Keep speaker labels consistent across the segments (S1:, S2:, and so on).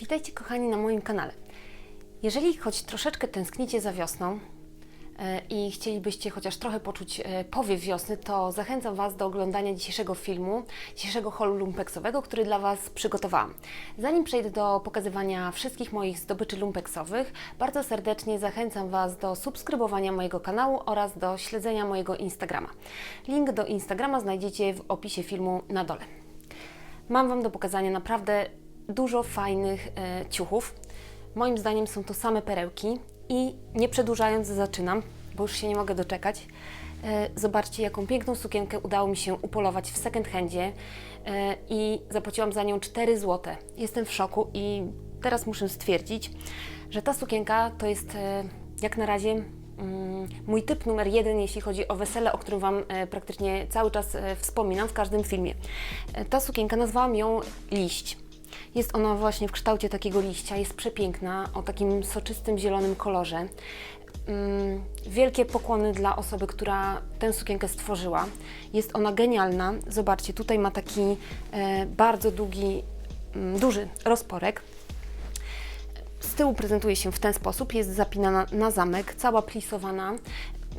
S1: Witajcie kochani na moim kanale. Jeżeli choć troszeczkę tęsknicie za wiosną e, i chcielibyście chociaż trochę poczuć e, powiew wiosny, to zachęcam Was do oglądania dzisiejszego filmu, dzisiejszego holu lumpeksowego, który dla Was przygotowałam. Zanim przejdę do pokazywania wszystkich moich zdobyczy lumpeksowych, bardzo serdecznie zachęcam Was do subskrybowania mojego kanału oraz do śledzenia mojego Instagrama. Link do Instagrama znajdziecie w opisie filmu na dole. Mam Wam do pokazania naprawdę dużo fajnych e, ciuchów. Moim zdaniem są to same perełki i nie przedłużając zaczynam, bo już się nie mogę doczekać. E, zobaczcie, jaką piękną sukienkę udało mi się upolować w second handzie e, i zapłaciłam za nią 4 zł. Jestem w szoku i teraz muszę stwierdzić, że ta sukienka to jest e, jak na razie mm, mój typ numer jeden, jeśli chodzi o wesele, o którym Wam e, praktycznie cały czas e, wspominam w każdym filmie. E, Ta sukienka nazwałam ją liść. Jest ona właśnie w kształcie takiego liścia, jest przepiękna, o takim soczystym zielonym kolorze. Mm, Wielkie pokłony dla osoby, która tę sukienkę stworzyła. Jest ona genialna. Zobaczcie, tutaj ma taki e, bardzo długi, mm, duży rozporek. Z tyłu prezentuje się w ten sposób, jest zapinana na zamek, cała plisowana.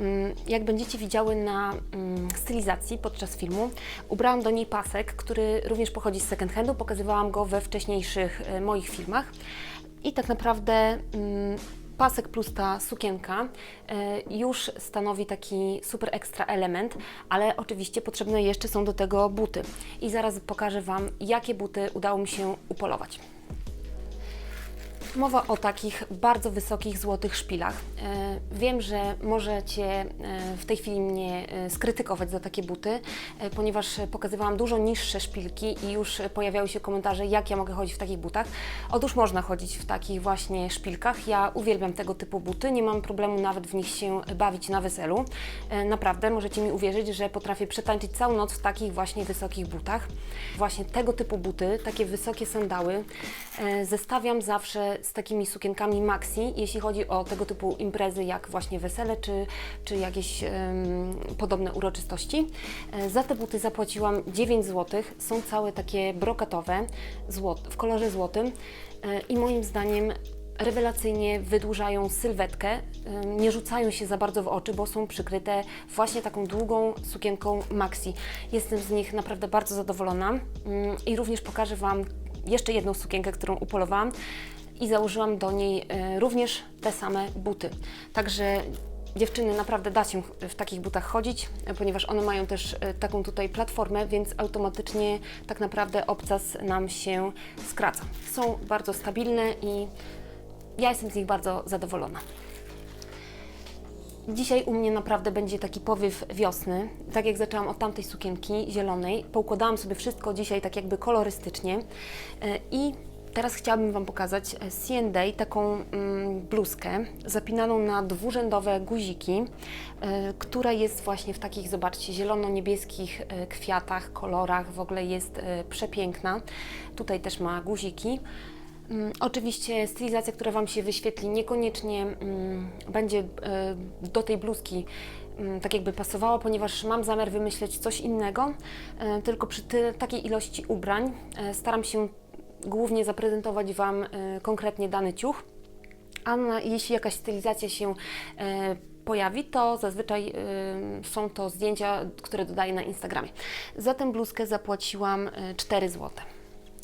S1: Mm, Jak będziecie widziały na mm, stylizacji podczas filmu, ubrałam do niej pasek, który również pochodzi z second handu. Pokazywałam go we wcześniejszych e, moich filmach. I tak naprawdę mm, pasek plus ta sukienka e, już stanowi taki super ekstra element, ale oczywiście potrzebne jeszcze są do tego buty. I zaraz pokażę Wam, jakie buty udało mi się upolować. Mowa o takich bardzo wysokich złotych szpilach. E, Wiem, że możecie e, w tej chwili mnie e, skrytykować za takie buty, ponieważ pokazywałam dużo niższe szpilki i już pojawiały się komentarze, jak ja mogę chodzić w takich butach. Otóż można chodzić w takich właśnie szpilkach. Ja uwielbiam tego typu buty, nie mam problemu nawet w nich się bawić na weselu. Naprawdę, możecie mi uwierzyć, że potrafię przetańczyć całą noc w takich właśnie wysokich butach. Właśnie tego typu buty, takie wysokie sandały, zestawiam zawsze z takimi sukienkami maxi, jeśli chodzi o tego typu imprezy, jak właśnie wesele, czy, czy jakieś podobne uroczystości. E, Za te buty zapłaciłam 9 zł. Są całe takie brokatowe, w kolorze złotym e, i moim zdaniem rewelacyjnie wydłużają sylwetkę, nie rzucają się za bardzo w oczy, bo są przykryte właśnie taką długą sukienką maxi. Jestem z nich naprawdę bardzo zadowolona ym, i również pokażę Wam jeszcze jedną sukienkę, którą upolowałam i założyłam do niej y, również te same buty. Także Dziewczyny, naprawdę da się w takich butach chodzić, e, ponieważ one mają też e, taką tutaj platformę, więc automatycznie tak naprawdę obcas nam się skraca. Są bardzo stabilne i ja jestem z nich bardzo zadowolona. Dzisiaj u mnie naprawdę będzie taki powiew wiosny. Tak jak zaczęłam od tamtej sukienki zielonej, poukładałam sobie wszystko dzisiaj tak jakby kolorystycznie E, i teraz chciałabym Wam pokazać e, C&A, taką mm, bluzkę zapinaną na dwurzędowe guziki, e, która jest właśnie w takich, zobaczcie, zielono-niebieskich e, kwiatach, kolorach, w ogóle jest przepiękna. Tutaj też ma guziki. Mm, Oczywiście stylizacja, która Wam się wyświetli, niekoniecznie mm, będzie do tej bluzki tak jakby pasowała, ponieważ mam zamiar wymyśleć coś innego, tylko przy takiej ilości ubrań staram się głównie zaprezentować Wam e, konkretnie dany ciuch, a jeśli jakaś stylizacja się e, pojawi, to zazwyczaj e, są to zdjęcia, które dodaję na Instagramie. Za tę bluzkę zapłaciłam e, 4 zł.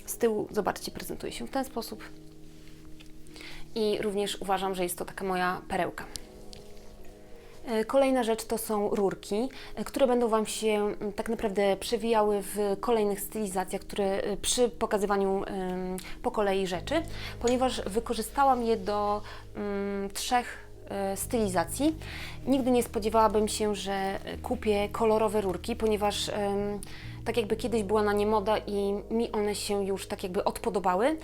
S1: Z tyłu, zobaczcie, prezentuje się w ten sposób. I również uważam, że jest to taka moja perełka. E, Kolejna rzecz to są rurki, e, które będą Wam się mm, tak naprawdę przewijały w kolejnych stylizacjach, które e, przy pokazywaniu po kolei rzeczy, ponieważ wykorzystałam je do mm, trzech stylizacji. Nigdy nie spodziewałabym się, że kupię kolorowe rurki, ponieważ tak jakby kiedyś była na nie moda i mi one się już tak jakby odpodobały,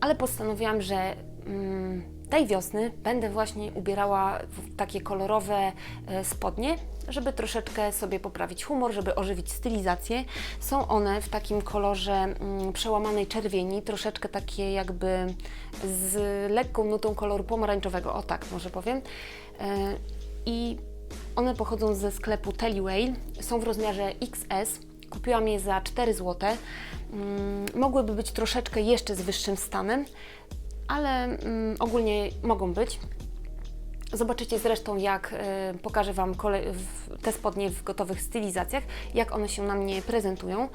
S1: ale postanowiłam, że mm, tej wiosny będę właśnie ubierała takie kolorowe e, spodnie, żeby troszeczkę sobie poprawić humor, żeby ożywić stylizację. Są one w takim kolorze mm, przełamanej czerwieni, troszeczkę takie jakby z lekką nutą koloru pomarańczowego, o tak może powiem. E, I one pochodzą ze sklepu Tellyway, są w rozmiarze XS. Kupiłam je za 4 zł. Mm, Mogłyby być troszeczkę jeszcze z wyższym stanem, ale mm, ogólnie mogą być. Zobaczycie zresztą, jak e, pokażę Wam kole- w- te spodnie w gotowych stylizacjach, jak one się na mnie prezentują.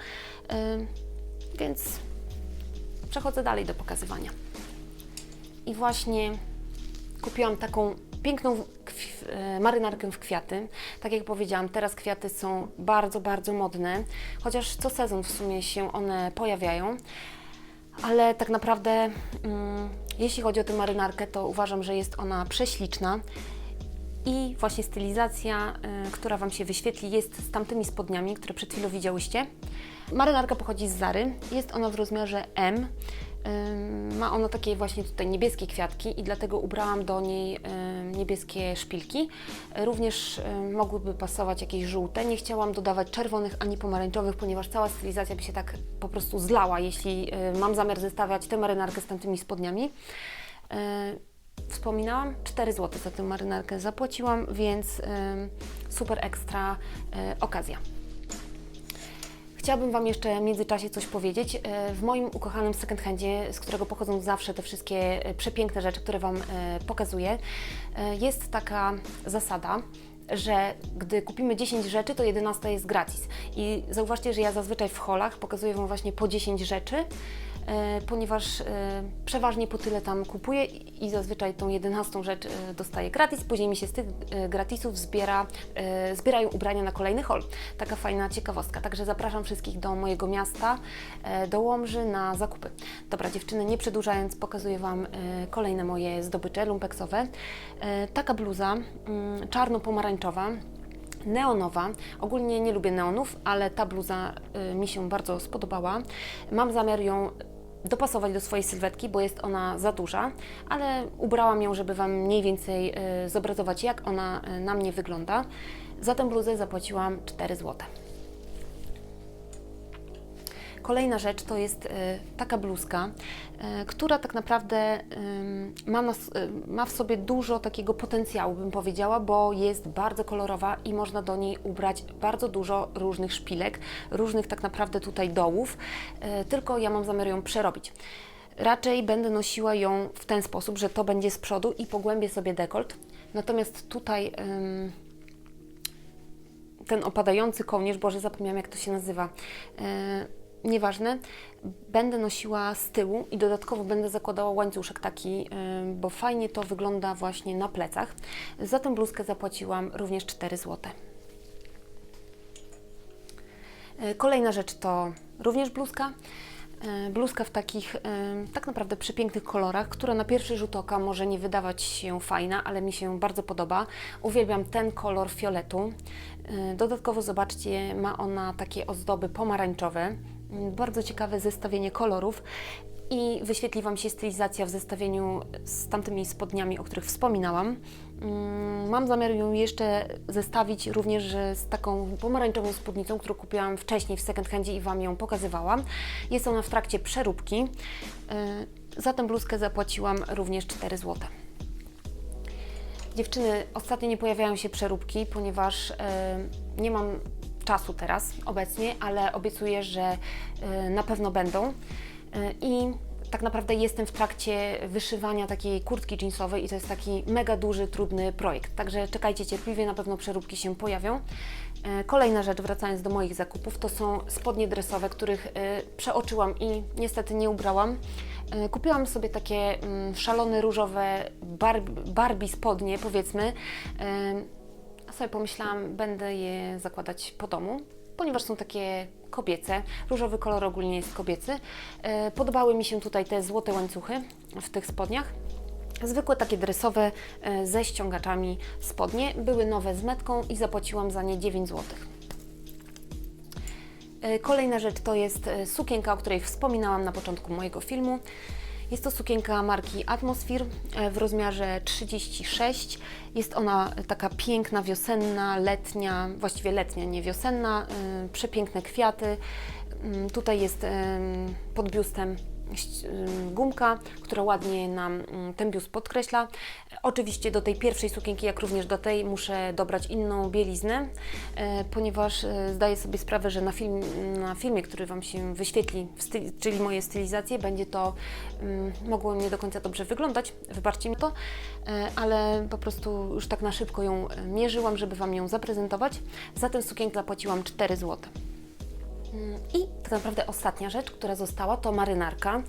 S1: E, Więc przechodzę dalej do pokazywania. I właśnie kupiłam taką piękną e, marynarkę w kwiaty. Tak jak powiedziałam, teraz kwiaty są bardzo, bardzo modne, chociaż co sezon w sumie się one pojawiają. Ale tak naprawdę, mm, jeśli chodzi o tę marynarkę, to uważam, że jest ona prześliczna. I właśnie stylizacja, y, która Wam się wyświetli, jest z tamtymi spodniami, które przed chwilą widziałyście. Marynarka pochodzi z Zary. Jest ona w rozmiarze M. Ma ona takie właśnie tutaj niebieskie kwiatki i dlatego ubrałam do niej niebieskie szpilki. Również mogłyby pasować jakieś żółte. Nie chciałam dodawać czerwonych ani pomarańczowych, ponieważ cała stylizacja by się tak po prostu zlała, jeśli mam zamiar zestawiać tę marynarkę z tamtymi spodniami. Y, Wspominałam, 4 zł za tę marynarkę zapłaciłam, więc super ekstra y, okazja. Chciałabym Wam jeszcze w międzyczasie coś powiedzieć. E, W moim ukochanym second handzie, z którego pochodzą zawsze te wszystkie e, przepiękne rzeczy, które Wam e, pokazuję, jest taka zasada, że gdy kupimy 10 rzeczy, to 11 jest gratis. I zauważcie, że ja zazwyczaj w holach pokazuję Wam właśnie po 10 rzeczy, ponieważ e, przeważnie po tyle tam kupuję i zazwyczaj tą 11 rzecz e, dostaję gratis. Później mi się z tych e, gratisów zbiera, e, zbierają ubrania na kolejny hol. Taka fajna ciekawostka. Także zapraszam wszystkich do mojego miasta, e, do Łomży na zakupy. Dobra, dziewczyny, nie przedłużając, pokazuję Wam e, kolejne moje zdobycze lumpeksowe. E, Taka bluza mm, czarno-pomarańczowa neonowa. Ogólnie nie lubię neonów, ale ta bluza mi się bardzo spodobała. Mam zamiar ją dopasować do swojej sylwetki, bo jest ona za duża, ale ubrałam ją, żeby Wam mniej więcej y, zobrazować, jak ona y, na mnie wygląda. Za tę bluzę zapłaciłam 4 zł. Kolejna rzecz to jest y, taka bluzka, y, która tak naprawdę ma, nas, y, ma w sobie dużo takiego potencjału, bym powiedziała, bo jest bardzo kolorowa i można do niej ubrać bardzo dużo różnych szpilek, różnych tak naprawdę tutaj dołów, tylko ja mam zamiar ją przerobić. Raczej będę nosiła ją w ten sposób, że to będzie z przodu i pogłębię sobie dekolt. Natomiast tutaj ten opadający kołnierz, Boże, zapomniałam jak to się nazywa. Nieważne, będę nosiła z tyłu i dodatkowo będę zakładała łańcuszek taki, bo fajnie to wygląda właśnie na plecach. Za tę bluzkę zapłaciłam również 4 zł. E, Kolejna rzecz to również bluzka. E, Bluzka w takich tak naprawdę przepięknych kolorach, która na pierwszy rzut oka może nie wydawać się fajna, ale mi się bardzo podoba. Uwielbiam ten kolor fioletu. E, Dodatkowo zobaczcie, ma ona takie ozdoby pomarańczowe. Mm, Bardzo ciekawe zestawienie kolorów i wyświetli Wam się stylizacja w zestawieniu z tamtymi spodniami, o których wspominałam. Mm, Mam zamiar ją jeszcze zestawić również z taką pomarańczową spódnicą, którą kupiłam wcześniej w second handzie i Wam ją pokazywałam. Jest ona w trakcie przeróbki. Yy, Za tę bluzkę zapłaciłam również 4 zł. Dziewczyny, ostatnio nie pojawiają się przeróbki, ponieważ e, nie mam czasu teraz obecnie, ale obiecuję, że e, na pewno będą. E, I tak naprawdę jestem w trakcie wyszywania takiej kurtki jeansowej i to jest taki mega duży, trudny projekt. Także czekajcie cierpliwie, na pewno przeróbki się pojawią. E, Kolejna rzecz, wracając do moich zakupów, to są spodnie dresowe, których przeoczyłam i niestety nie ubrałam. Kupiłam sobie takie mm, szalone różowe Barbie spodnie, powiedzmy. A sobie pomyślałam, będę je zakładać po domu, ponieważ są takie kobiece. Różowy kolor ogólnie jest kobiecy. E, Podobały mi się tutaj te złote łańcuchy w tych spodniach. Zwykłe takie dresowe e, ze ściągaczami spodnie. Były nowe z metką i zapłaciłam za nie 9 złotych. E, Kolejna rzecz to jest sukienka, o której wspominałam na początku mojego filmu. Jest to sukienka marki Atmosphere e, w rozmiarze 36. Jest ona taka piękna, wiosenna, letnia, właściwie letnia, nie wiosenna, e, przepiękne kwiaty. Mm, Tutaj jest pod biustem gumka, która ładnie nam mm, ten biust podkreśla. Oczywiście do tej pierwszej sukienki, jak również do tej, muszę dobrać inną bieliznę, e, ponieważ e, zdaję sobie sprawę, że na, film, na filmie, który Wam się wyświetli, czyli moje stylizacje, będzie to mm, mogło nie do końca dobrze wyglądać. Wybaczcie mi to, e, ale po prostu już tak na szybko ją mierzyłam, żeby Wam ją zaprezentować. Za tę sukienkę zapłaciłam 4 zł. I tak naprawdę ostatnia rzecz, która została, to marynarka.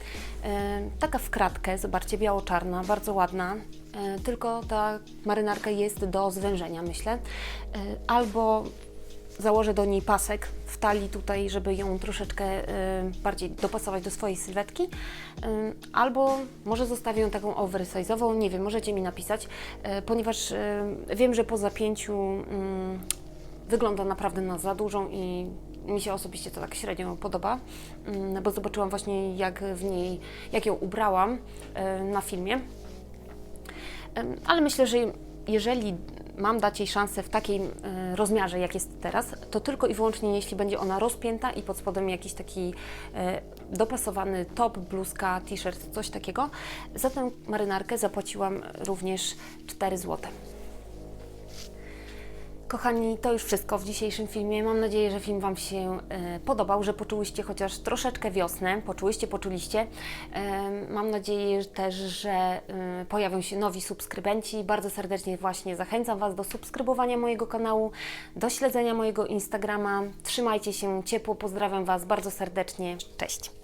S1: E, taka w kratkę, zobaczcie, biało-czarna, bardzo ładna. E, tylko ta marynarka jest do zwężenia, myślę. E, albo założę do niej pasek w talii tutaj, żeby ją troszeczkę bardziej dopasować do swojej sylwetki. Albo może zostawię ją taką oversize'ową, nie wiem, możecie mi napisać, ponieważ wiem, że po zapięciu mm, wygląda naprawdę na za dużą i mi się osobiście to tak średnio podoba, mm, bo zobaczyłam właśnie jak w niej, jak ją ubrałam e, na filmie. Ale myślę, że jeżeli mam dać jej szansę w takim e, rozmiarze, jak jest teraz, to tylko i wyłącznie jeśli będzie ona rozpięta i pod spodem jakiś taki e, dopasowany top, bluzka, t-shirt, coś takiego. Za tę marynarkę zapłaciłam również 4 zł. Kochani, to już wszystko w dzisiejszym filmie. Mam nadzieję, że film Wam się e, podobał, że poczułyście chociaż troszeczkę wiosnę, poczułyście, poczuliście. Mam nadzieję też, że e, pojawią się nowi subskrybenci. Bardzo serdecznie właśnie zachęcam Was do subskrybowania mojego kanału, do śledzenia mojego Instagrama. Trzymajcie się ciepło, pozdrawiam Was bardzo serdecznie. Cześć!